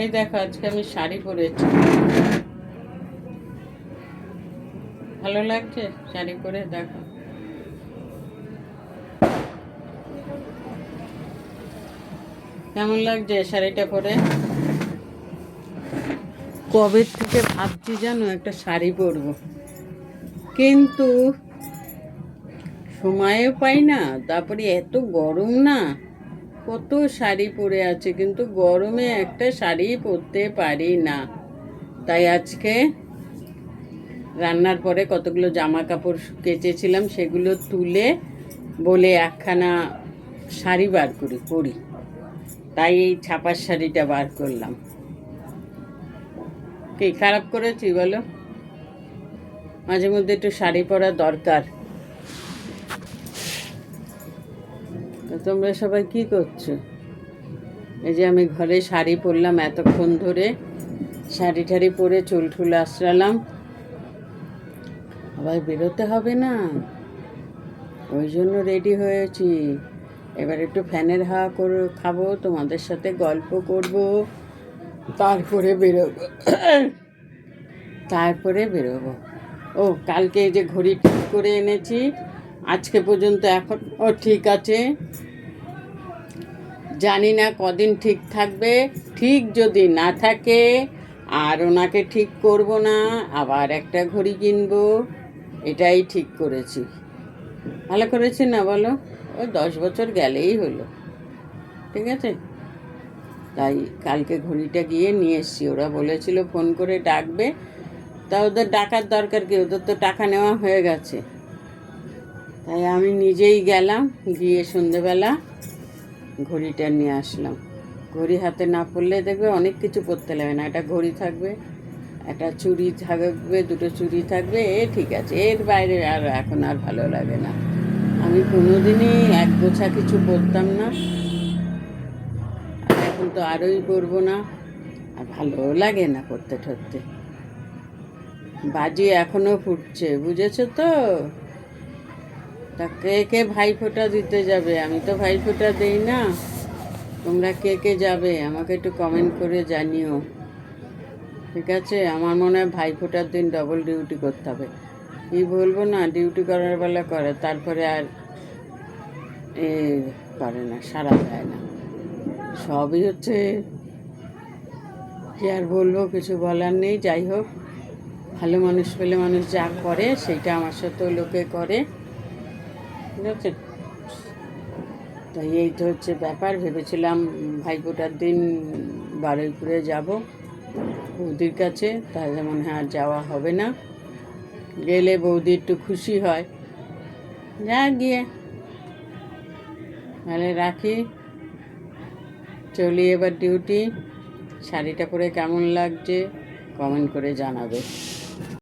এই দেখো, আজকে আমি শাড়ি পরেছি। ভালো লাগছে? শাড়ি পরে দেখো। কেমন লাগছে শাড়িটা পরে? কবে থেকে ভাবছি জানো, একটা শাড়ি পরবো। কিন্তু, সময়ও পাই না, তারপরে এত গরম না। কত শাড়ি পরে আছে, কিন্তু গরমে একটা শাড়ি পরতে পারি না। তাই আজকে রান্নার পরে কতগুলো জামা কাপড় কেচেছিলাম, সেগুলো তুলে বলে একখানা শাড়ি বার করি, পরি। তাই এই ছাপার শাড়িটা বার করলাম। কি, খারাপ করেছি বলো? মাঝে মধ্যে একটু শাড়ি পরা দরকার। তোমরা সবাই কি করছ? এই যে আমি ঘরে শাড়ি পরলাম, এতক্ষণ ধরে শাড়ি ঠাড়ি পরে চুল ঠুল আশ্রালাম আবার বেরোতে হবে না। ওই জন্য রেডি হয়েছি। এবার একটু ফ্যানের হাওয়া করে খাব, তোমাদের সাথে গল্প করব। তারপরে বেরোবো। তারপরে বেরোবো। ও, কালকে যে ঘড়ি ঠিক করে এনেছি, আজকে পর্যন্ত এখন, ও ঠিক আছে। জানি না কদিন ঠিক থাকবে, ঠিক যদি না থাকে, আর ওনাকে ঠিক করব না, আবার একটা ঘড়ি কিনবো, এটাই ঠিক করেছি। ভালো করেছি না বলো? ওই দশ বছর গেলেই হলো। ঠিক আছে? তাই কালকে ঘড়িটা গিয়ে নিয়ে এসছি। ওরা বলেছিল ফোন করে ডাকবে। তা ওদের ডাকার দরকার কি? ওদের তো টাকা নেওয়া হয়ে গেছে। তাই আমি নিজেই গেলাম, গিয়ে সন্ধেবেলা ঘড়িটা নিয়ে আসলাম। ঘড়ি হাতে না পড়লে দেখবে অনেক কিছু পরতে লাগে না। একটা ঘড়ি থাকবে, একটা চুড়ি থাকবে, দুটো চুড়ি থাকবে, এ ঠিক আছে। এর বাইরে আর এখন আর ভালো লাগে না। আমি কোনোদিনই এক গোছা কিছু পরতাম না। এখন তো আরোই পরবো না। আর ভালোও লাগে না পরতে ঠরতে বাজি এখনও ফুটছে, বুঝেছ তো? তা কে কে ভাইফোঁটা দিতে যাবে? আমি তো ভাইফোঁটা দেই না। তোমরা কে কে যাবে? আমাকে একটু কমেন্ট করে জানিও। ঠিক আছে? আমার মনে হয় ভাইফোঁটার দিন ডবল ডিউটি করতে হবে। কি বলব না? ডিউটি করার বেলা করে, তারপরে আর এ করে না সারা দেয় না। সবই হচ্ছে কি আর বলব, কিছু বলার নেই। যাই হোক, ভালো মানুষ পেলে মানুষ যা করে, সেইটা আমার সাথেও লোকে করে। ঠিক আছে? তাই এই তো হচ্ছে ব্যাপার। ভেবেছিলাম ভাইফোঁটার দিন বারুইপুরে যাব বৌদির কাছে। তাহলে মনে হয় যাওয়া হবে না। গেলে বৌদি একটু খুশি হয়। যা গিয়ে। তাহলে রাখি। চলি এবার ডিউটি। শাড়িটা পরে কেমন লাগছে কমেন্ট করে জানাবে।